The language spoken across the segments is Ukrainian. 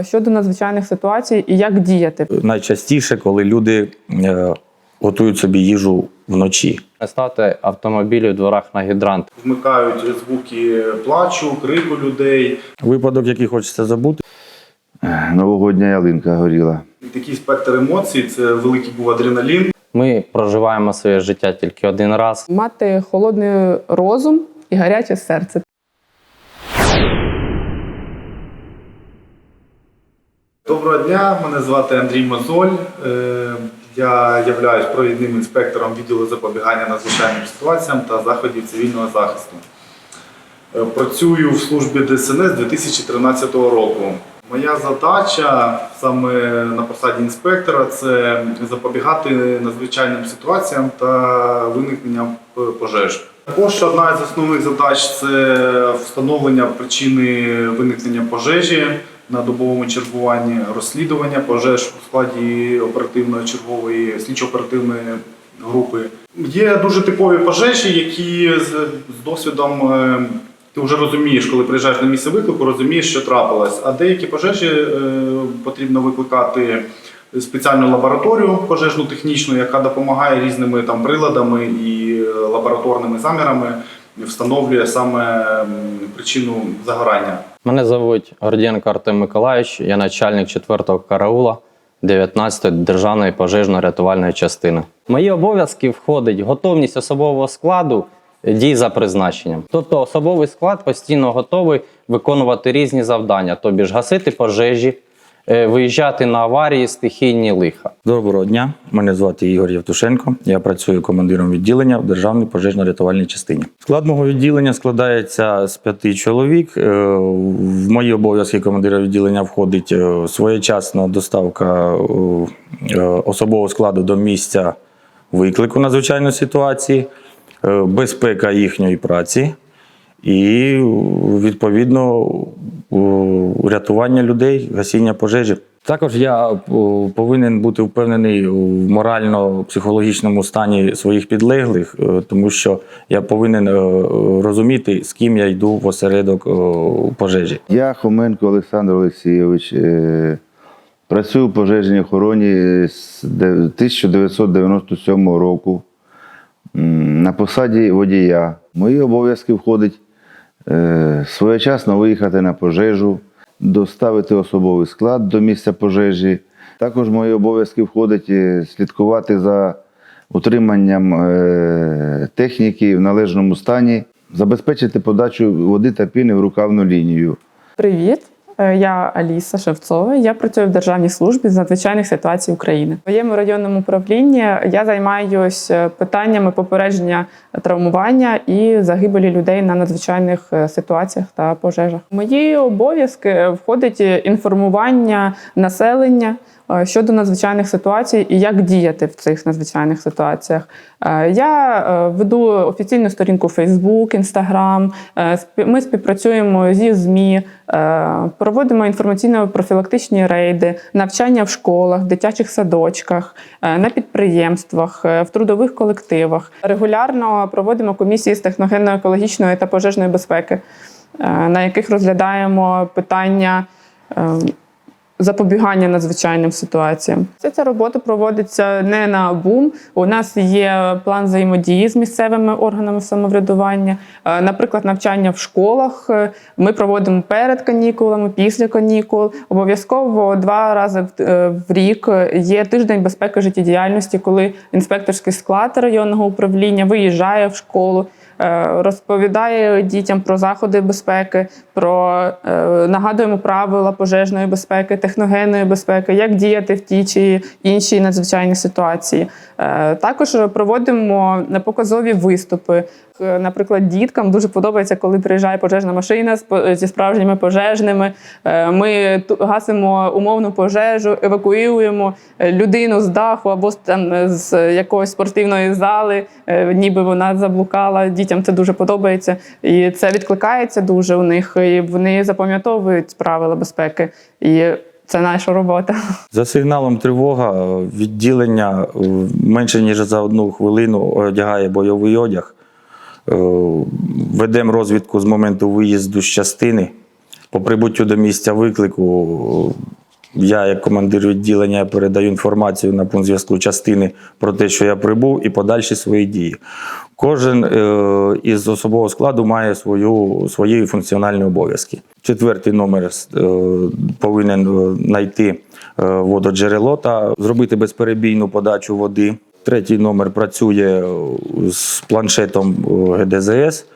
Щодо надзвичайних ситуацій і як діяти. Найчастіше, коли люди е, готують собі їжу вночі. Стати автомобілі в дворах на гідрант. вмикають звуки плачу, крику людей. Випадок, який хочеться забути, Новогодня ялинка горіла. Такий спектр емоцій це великий був адреналін. Ми проживаємо своє життя тільки один раз. Мати холодний розум і гаряче серце. Доброго дня, мене звати Андрій Мозоль. Е, Я являюсь провідним інспектором відділу запобігання надзвичайним ситуаціям та заходів цивільного захисту. Е, Працюю в службі ДСНС з 2013 року. Моя задача саме на посаді інспектора це запобігати надзвичайним ситуаціям та виникненням пожеж. Також одна з основних задач це встановлення причини виникнення пожежі на добовому чергуванні, розслідування пожеж у складі оперативної чергової слідчо-оперативної групи. Є дуже типові пожежі, які з, з досвідом е, ти вже розумієш, коли приїжджаєш на місце виклику, розумієш, що трапилось. А деякі пожежі е, потрібно викликати спеціальну лабораторію пожежну технічну, яка допомагає різними там приладами і е, лабораторними замірами встановлює саме причину загорання. Мене звуть Гордієнко Артем Миколаївич, я начальник 4-го караула 19-ї державної пожежно-рятувальної частини. Мої обов'язки входить готовність особового складу дій за призначенням. Тобто особовий склад постійно готовий виконувати різні завдання, тобі гасити пожежі, виїжджати на аварії, стихійні лиха. Доброго дня, мене звати Ігор Євтушенко. Я працюю командиром відділення в Державній пожежно-рятувальній частині. Склад мого відділення складається з п'яти чоловік. Е, В мої обов'язки командира відділення входить е, своєчасна доставка е, е, особового складу до місця виклику надзвичайної ситуації, е, безпека їхньої праці. І відповідно у- рятування людей, гасіння пожежі. Також я повинен бути впевнений у морально-психологічному стані своїх підлеглих, е, тому що я повинен е, розуміти, з ким я йду в осередок пожежі. Я Хоменко Олександр Олексійович. е, Працюю в пожежній охороні з 1997 року на посаді водія. Мої обов'язки входить е, своєчасно виїхати на пожежу, доставити особовий склад до місця пожежі. Також мої обов'язки входить е, слідкувати за утриманням е, техніки в належному стані, забезпечити подачу води та піни в рукавну лінію. Привіт! Е, Я Аліса Шевцова. Я працюю в Державній службі з надзвичайних ситуацій України. В моєму районному управлінні я займаюся питаннями попередження травмування і загибелі людей на надзвичайних е, ситуаціях та пожежах. Мої обов'язки входить інформування населення. Е, Щодо надзвичайних ситуацій і як діяти в цих надзвичайних ситуаціях, Е, я е, веду офіційну сторінку Facebook, Instagram. Ми співпрацюємо зі ЗМІ, проводимо інформаційно-профілактичні рейди, навчання в школах, дитячих садочках, на підприємствах, в трудових колективах. Регулярно проводимо комісії з техногенно-екологічної та пожежної безпеки, на яких розглядаємо питання. Запобігання надзвичайним ситуаціям. Вся ця робота проводиться не на бум. У нас є план взаємодії з місцевими органами самоврядування. Е, Наприклад, навчання в школах е, ми проводимо перед канікулами, після канікул. Обов'язково два рази е, в рік є тиждень безпеки життєдіяльності, коли інспекторський склад районного управління виїжджає в школу. Е, Розповідає дітям про заходи безпеки, про е, нагадуємо правила пожежної безпеки, техногенної безпеки, як діяти в тій чи іншій надзвичайній ситуації. Е, Також проводимо показові виступи. Е, Наприклад, діткам дуже подобається, коли приїжджає пожежна машина по- зі справжніми пожежними. Е, Ми гасимо умовну пожежу, евакуюємо е, людину з даху або там з якоїсь спортивної зали, е, ніби вона заблукала. Дітям це дуже подобається, і це відкликається дуже у них. І вони запам'ятовують правила безпеки. І це наша робота. За сигналом тривога е, відділення е, менше ніж за одну хвилину одягає бойовий одяг. Е, Ведемо розвідку з моменту виїзду з частини По прибуттю до місця виклику я, як командир відділення, передаю інформацію на пункт зв'язку частини про те, що я прибув, і подальші свої дії. Кожен е, із особового складу має свою, свої функціональні обов'язки. Четвертий номер е, повинен е, знайти е, вододжерело та зробити безперебійну подачу води. Третій номер працює е, з планшетом е, ГДЗС.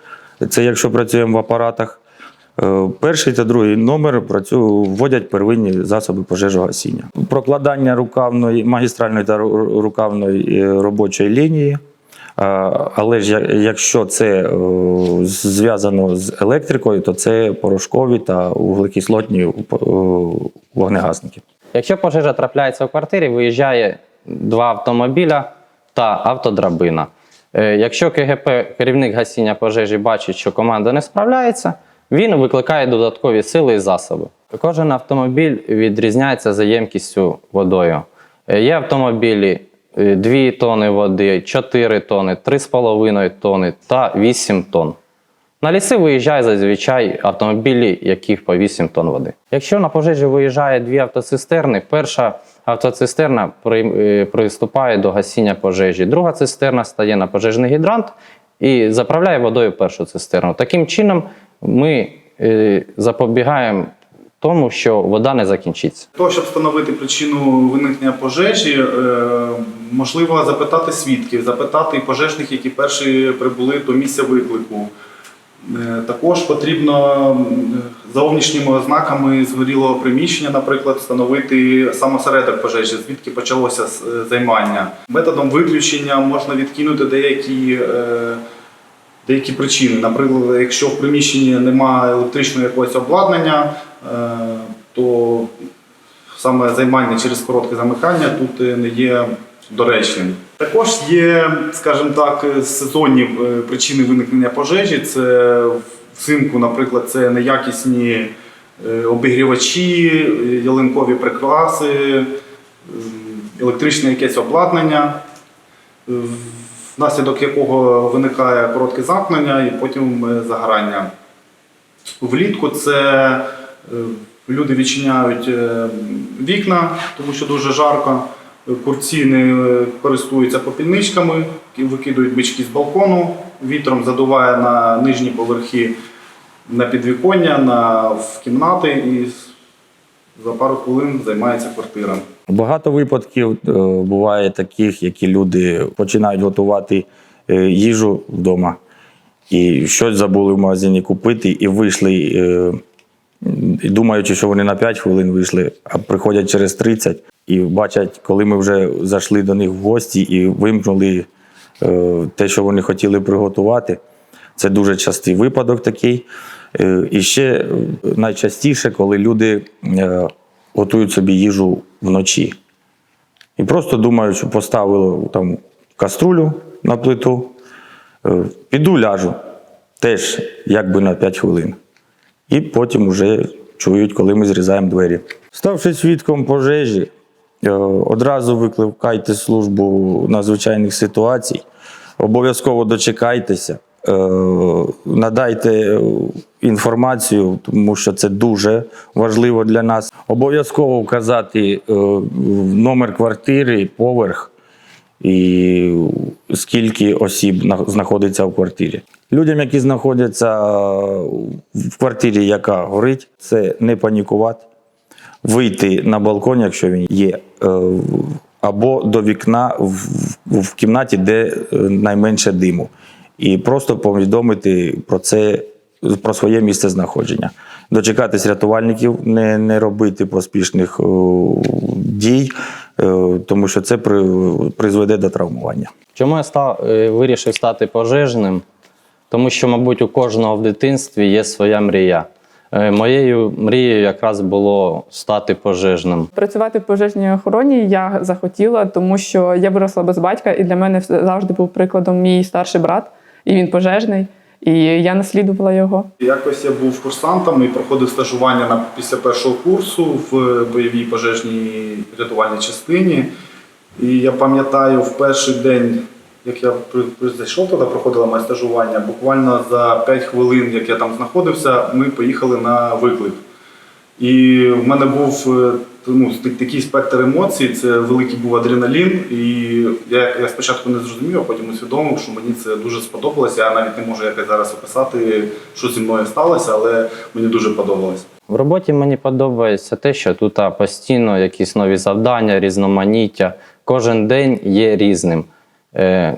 Це якщо працюємо в апаратах. Е, Перший та другий номер вводять первинні засоби пожежогасіння. Прокладання рукавної, магістральної та рукавної е, робочої лінії. Але ж якщо це е, зв'язано з електрикою, то це порошкові та вуглекислотні е, вогнегасники. Якщо пожежа трапляється в квартирі, виїжджає два автомобіля та автодрабина. Е, Якщо КГП, керівник гасіння пожежі, бачить, що команда не справляється, він викликає додаткові сили і засоби. Кожен автомобіль відрізняється за ємкістю водою. Е, Є автомобілі 2 тонни води, 4 тонни, 3,5 тонни та 8 тонн. На ліси виїжджає зазвичай автомобілі, яких по 8 тонн води. Якщо на пожежі виїжджає дві автоцистерни, перша автоцистерна е, приступає до гасіння пожежі, друга цистерна стає на пожежний гідрант і заправляє водою першу цистерну. Таким чином ми е, запобігаємо тому, що вода не закінчиться. Того, щоб встановити причину виникнення пожежі, е, можливо запитати свідків, запитати пожежних, які перші прибули до місця виклику. Також потрібно зовнішніми ознаками згорілого приміщення, наприклад, встановити самосередок пожежі, звідки почалося е, займання. Методом виключення можна відкинути деякі, е, деякі причини. Наприклад, якщо в приміщенні немає електричного якогось обладнання, е, то саме займання через коротке замикання тут не є доречним. Також є, скажімо так, сезонні причини виникнення пожежі. Це взимку, наприклад, це неякісні е, обігрівачі, ялинкові прикраси, електричне якесь обладнання, внаслідок якого виникає коротке замкнення і потім е, загорання. Влітку це е, люди відчиняють вікна, тому що дуже жарко. Курці не користуються попільничками, викидують бички з балкону, вітром задуває на нижні поверхи на підвіконня, на в кімнати і за пару хвилин займається квартира. Багато випадків е, буває таких, які люди починають готувати е, їжу вдома і щось забули в магазині купити, і вийшли, е, і думаючи, що вони на 5 хвилин вийшли, а приходять через 30 і бачать, коли ми вже зайшли до них в гості і вимкнули те, що вони хотіли приготувати. Це дуже частий випадок такий. Е, І ще е, найчастіше, коли люди е, готують собі їжу вночі. І просто думають, що поставили там каструлю на плиту, е, піду ляжу теж якби на 5 хвилин. І потім вже чують, коли ми зрізаємо двері. Ставши свідком пожежі, е, одразу викликайте службу надзвичайних ситуацій, обов'язково дочекайтеся, е, надайте е, інформацію, тому що це дуже важливо для нас. Обов'язково вказати е, номер квартири, поверх і скільки осіб знаходиться в квартирі. Людям, які знаходяться в квартирі, яка горить, це не панікувати, вийти на балкон, якщо він є, або до вікна в, в кімнаті, де е, найменше диму, і просто повідомити про це, про своє місце знаходження. Дочекатись рятувальників, не, не робити поспішних о, дій, е, тому що це при, призведе до травмування. Чому я став, е, вирішив стати пожежним? Тому що, мабуть, у кожного в дитинстві є своя мрія. Е, Моєю мрією якраз було стати пожежним. Працювати в пожежній охороні я захотіла, тому що я виросла без батька, і для мене завжди був прикладом мій старший брат, і він пожежний, і я наслідувала його. Якось я був курсантом і проходив стажування на, після першого курсу в бойовій пожежній рятувальній частині. І я пам'ятаю, в перший день, як я зайшов туди, проходило моє стажування, буквально за 5 хвилин, як я там знаходився, ми поїхали на виклик. І в мене був е, ну, такий спектр емоцій, це великий був адреналін. І я, я спочатку не зрозумів, а потім усвідомив, що мені це дуже сподобалося. Я навіть не можу якось зараз описати, що зі мною сталося, але мені дуже подобалось. В роботі мені подобається те, що тут постійно якісь нові завдання, різноманіття. Кожен день є різним. Е,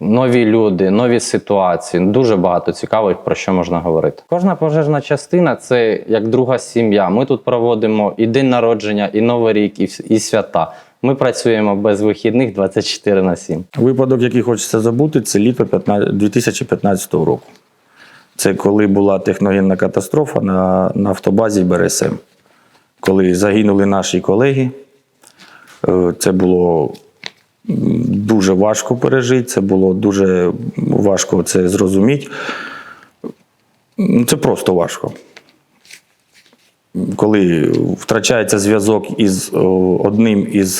нові люди, нові ситуації. Дуже багато цікавих, про що можна говорити. Кожна пожежна частина це як друга сім'я. Ми тут проводимо і день народження, і Новий рік, і, свята. Ми працюємо без вихідних 24 на 7. Випадок, який хочеться забути, це літо 2015 року. Це коли була техногенна катастрофа на, на автобазі БРСМ. Коли загинули наші колеги. Е, Це було дуже важко пережити, це було дуже важко це зрозуміти. Це просто важко. Коли втрачається зв'язок із одним із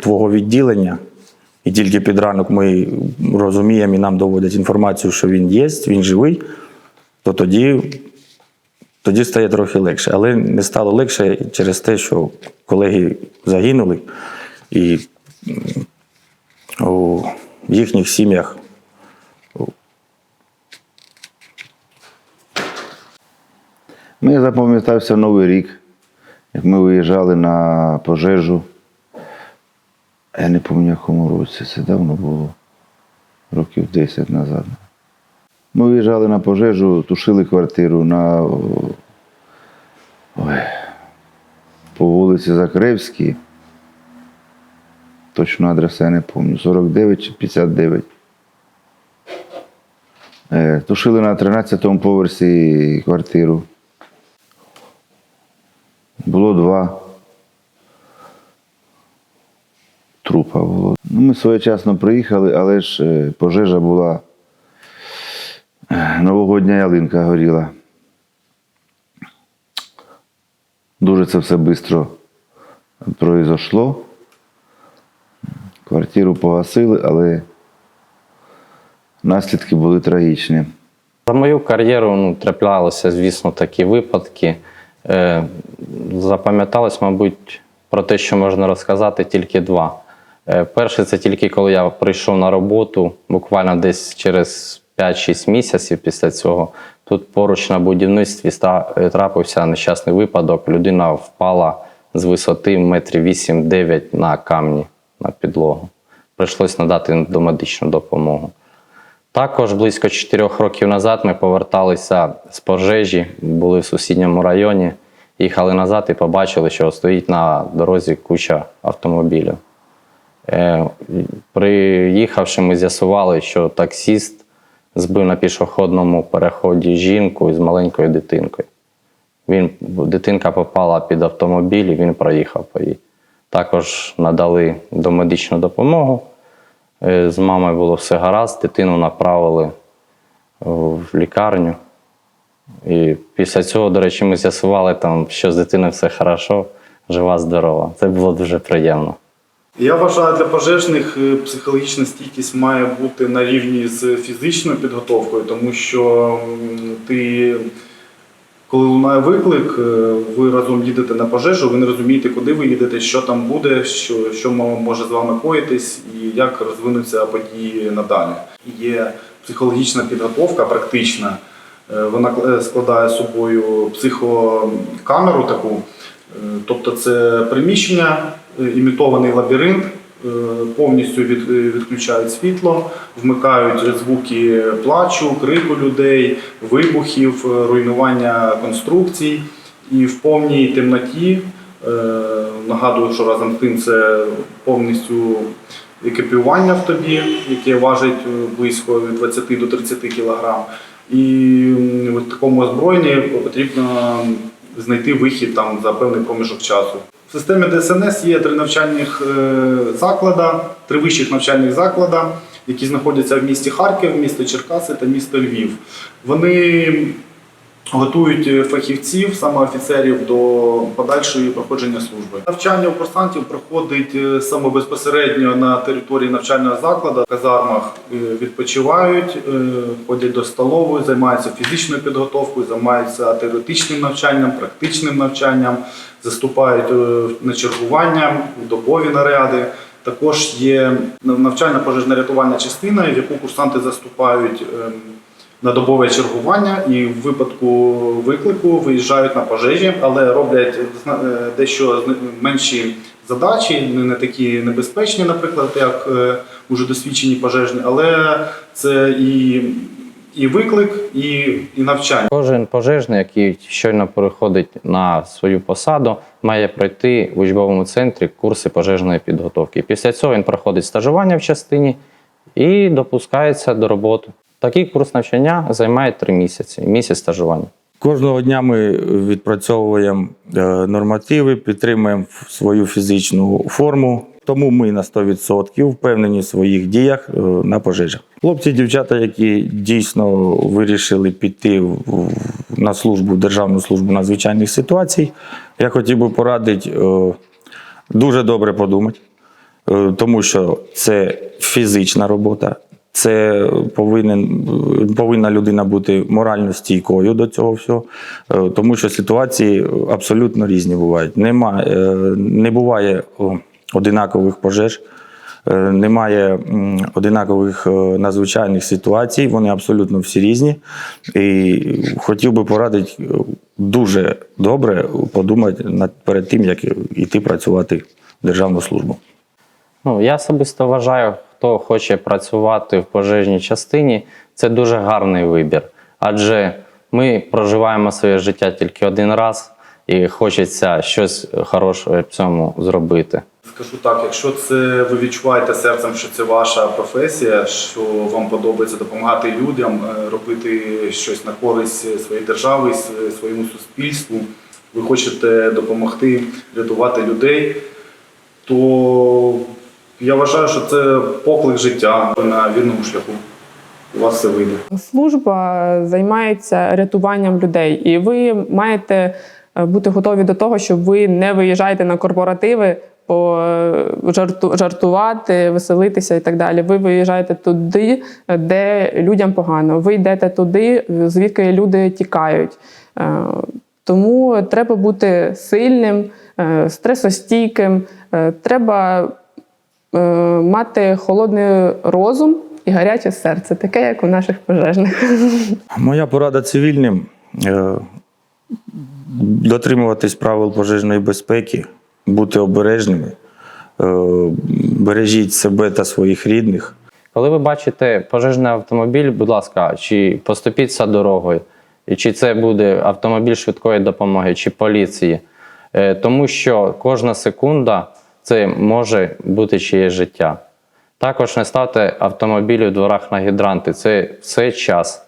твого відділення, і тільки під ранок ми розуміємо і нам доводять інформацію, що він є, він живий, то тоді, тоді стає трохи легше. Але не стало легше через те, що колеги загинули, і у їхніх сім'ях Мені запам'ятався Новий рік, як ми виїжджали на пожежу. Я не пам'ятаю, якому році, це давно було, років 10 назад. Ми виїжджали на пожежу, тушили квартиру на ой, по вулиці Закревській. Точно адресу я не пам'ятаю, 49 чи 59. Е, Тушили на 13-му поверсі квартиру. Було два. Трупа було. Ну, ми своєчасно приїхали, але ж е, пожежа була. е, Новогодня ялинка горіла. Дуже це все швидко произошло. Квартиру погасили, але наслідки були трагічні. За мою кар'єру ну, траплялися, звісно, такі випадки. Е, запам'яталось, мабуть, про те, що можна розказати, тільки два. Е, перше, це тільки коли я прийшов на роботу, буквально десь через 5-6 місяців після цього. Тут поруч на будівництві е, трапився нещасний випадок. Людина впала з висоти метрів 8-9 на камні на підлогу. Прийшлось надати домедичну допомогу. Також близько 4 років назад ми поверталися з пожежі, були в сусідньому районі, їхали назад і побачили, що стоїть на дорозі куча автомобілів. Е, приїхавши, ми з'ясували, що таксіст збив на пішохідному переході жінку з маленькою дитинкою. Він, дитинка попала під автомобіль і він проїхав по їй. Також надали домедичну допомогу. Е, З мамою було все гаразд, дитину направили в лікарню. І після цього, до речі, ми з'ясували, там, що з дитиною все хорошо, жива, здорова. Це було дуже приємно. Я вважаю, для пожежних е, психологічна стійкість має бути на рівні з фізичною підготовкою, тому що ти, коли лунає виклик, е, ви разом їдете на пожежу, ви не розумієте, куди ви їдете, що там буде, що, що може з вами коїтись і як розвинуться події надалі. Є психологічна підготовка, практична. Е, Вона е, складає собою психокамеру таку. Тобто це приміщення, імітований лабіринт, повністю від, е, відключають світло, вмикають звуки плачу, крику людей, вибухів, е, руйнування конструкцій. І в повній темноті, е, нагадую, що разом з тим це повністю екіпірування в тобі, яке важить е, близько від 20 до 30 кг. І в такому озброєнні потрібно знайти вихід там за певний проміжок часу. В системі ДСНС є три навчальних е, заклади, три вищих навчальних заклади, які знаходяться в місті Харків, місто Черкаси та місто Львів. Вони готують е, фахівців, саме офіцерів, до подальшої проходження служби. Навчання у курсантів проходить е, саме безпосередньо на території навчального закладу. В казармах е, відпочивають, ходять до столової, займаються фізичною підготовкою, займаються теоретичним навчанням, практичним навчанням, заступають на чергування, добові наряди. Також є навчальна пожежно-рятувальна частина, в яку курсанти заступають ем, на добове чергування і в випадку виклику виїжджають на пожежі, але роблять е, дещо менші задачі, не такі небезпечні, наприклад, як е, уже досвідчені пожежні, але це і, і виклик, і, і навчання. Кожен пожежний, який щойно переходить на свою посаду, має пройти в учбовому центрі курси пожежної підготовки. Після цього він проходить стажування в частині і допускається до роботи. Такий курс навчання займає три місяці, місяць стажування. Кожного дня ми відпрацьовуємо е, нормативи, підтримуємо свою фізичну форму. Тому ми на 100% впевнені в своїх діях е, на пожежах. Хлопці, дівчата, які дійсно вирішили піти на службу, Державну службу надзвичайних ситуацій, я хотів би порадити е, дуже добре подумати, тому що це фізична робота. Це повинен, повинна людина бути морально стійкою до цього всього, е, тому що ситуації абсолютно різні бувають. Нема, е, не буває одинакових пожеж, е, немає одинакових надзвичайних ситуацій, вони абсолютно всі різні. І хотів би порадити дуже добре подумати над перед тим, як йти працювати в державну службу. Ну, я особисто вважаю, хто хоче працювати в пожежній частині, це дуже гарний вибір. Адже ми проживаємо своє життя тільки один раз, і хочеться щось хороше в цьому зробити. Скажу так, якщо це ви відчуваєте серцем, що це ваша професія, що вам подобається допомагати людям, е, робити щось на користь своєї держави, своєму суспільству, ви хочете допомогти рятувати людей, то я вважаю, що це поклик життя на вірному шляху. У вас все вийде. Служба займається рятуванням людей, і ви маєте е, бути готові до того, щоб ви не виїжджаєте на корпоративи по е, жарту, жартувати, веселитися і так далі. Ви виїжджаєте туди, де людям погано. Ви йдете туди, звідки люди тікають. Е, Тому треба бути сильним, стресостійким. Треба мати холодний розум і гаряче серце, таке, як у наших пожежних. Моя порада цивільним е, дотримуватись правил пожежної безпеки, бути обережними, е, бережіть себе та своїх рідних. Коли ви бачите пожежний автомобіль, будь ласка, чи поступіться дорогою, чи це буде автомобіль швидкої допомоги, чи поліції, Е, тому що кожна секунда це може бути чиєсь життя. Також не ставте автомобілі в дворах на гідранти, це все час.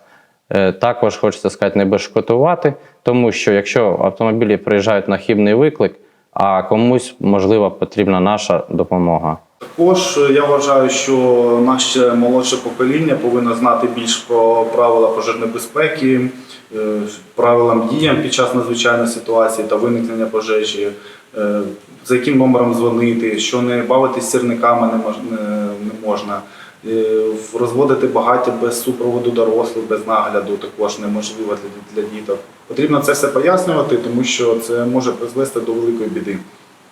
Е, Також хочеться сказати, не безшкодувати, тому що якщо автомобілі приїжджають на хібний виклик, а комусь, можливо, потрібна наша допомога. Також е, я вважаю, що наше молодше покоління повинно знати більш про правила пожежної безпеки, е, правилам діям під час надзвичайної ситуації та виникнення пожежі, за яким номером дзвонити, що не бавитись сірниками не мож- не- не можна. Е, Розводити багаття без супроводу дорослих, без нагляду також неможливо для, діток. Потрібно це все пояснювати, тому що це може призвести до великої біди.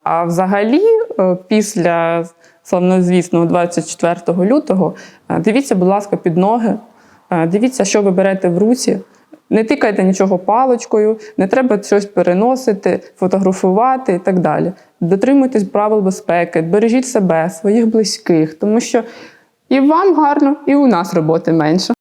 А взагалі, е, після славнозвісного 24 лютого, е, дивіться, будь ласка, під ноги, дивіться, що ви берете в руці. Не тикайте нічого паличкою, не треба щось переносити, фотографувати і так далі. Дотримуйтесь правил безпеки, бережіть себе, своїх близьких, тому що і вам гарно, і у нас роботи менше.